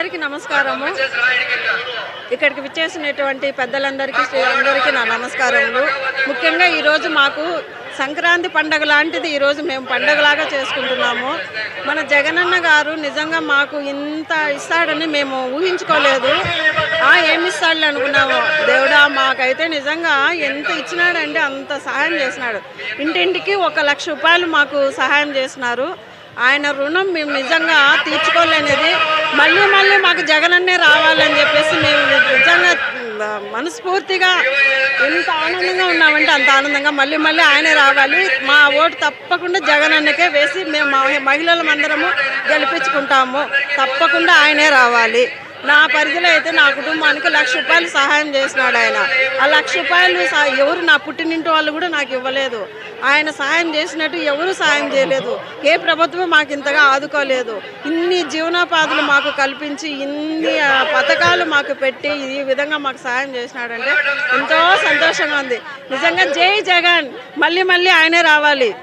అందరికీ నమస్కారము. ఇక్కడికి విచ్చేసినటువంటి పెద్దలందరికీ అందరికీ నా నమస్కారములు. ముఖ్యంగా ఈరోజు మాకు సంక్రాంతి పండగ లాంటిది ఈరోజు మేము పండగలాగా చేసుకుంటున్నాము. మన జగనన్న గారు నిజంగా మాకు ఇంత ఇస్తాడని మేము ఊహించుకోలేదు. ఆ ఏమి ఇస్తాడు అనుకున్నాము. దేవుడా మాకైతే నిజంగా ఎంత ఇచ్చినాడంటే అంత సహాయం చేసినాడు. ఇంటింటికి ఒక లక్ష రూపాయలు మాకు సహాయం చేసినారు. ఆయన రుణం మేము నిజంగా తీర్చుకోలేనిది. మళ్ళీ మళ్ళీ మాకు జగనన్నే రావాలని చెప్పేసి మేము నిజంగా మనస్ఫూర్తిగా ఎంత ఆనందంగా ఉన్నామంటే అంత ఆనందంగా మళ్ళీ మళ్ళీ ఆయనే రావాలి. మా ఓటు తప్పకుండా జగనన్నకే వేసి మేము మా మహిళలమందరము గెలిపించుకుంటాము. తప్పకుండా ఆయనే రావాలి. నా పరిధిలో అయితే నా కుటుంబానికి లక్ష రూపాయలు సహాయం చేసినాడు ఆయన. ఆ లక్ష రూపాయలు ఎవరు నా పుట్టినింటి వాళ్ళు కూడా నాకు ఇవ్వలేదు. ఆయన సహాయం చేసినట్టు ఎవరు సహాయం చేయలేదు. ఏ ప్రభుత్వం మాకు ఇంతగా ఆదుకోలేదు. ఇన్ని జీవనోపాధులు మాకు కల్పించి ఇన్ని పథకాలు మాకు పెట్టి ఈ విధంగా మాకు సహాయం చేసినాడంటే ఎంతో సంతోషంగా ఉంది. నిజంగా జై జగన్. మళ్ళీ మళ్ళీ ఆయనే రావాలి.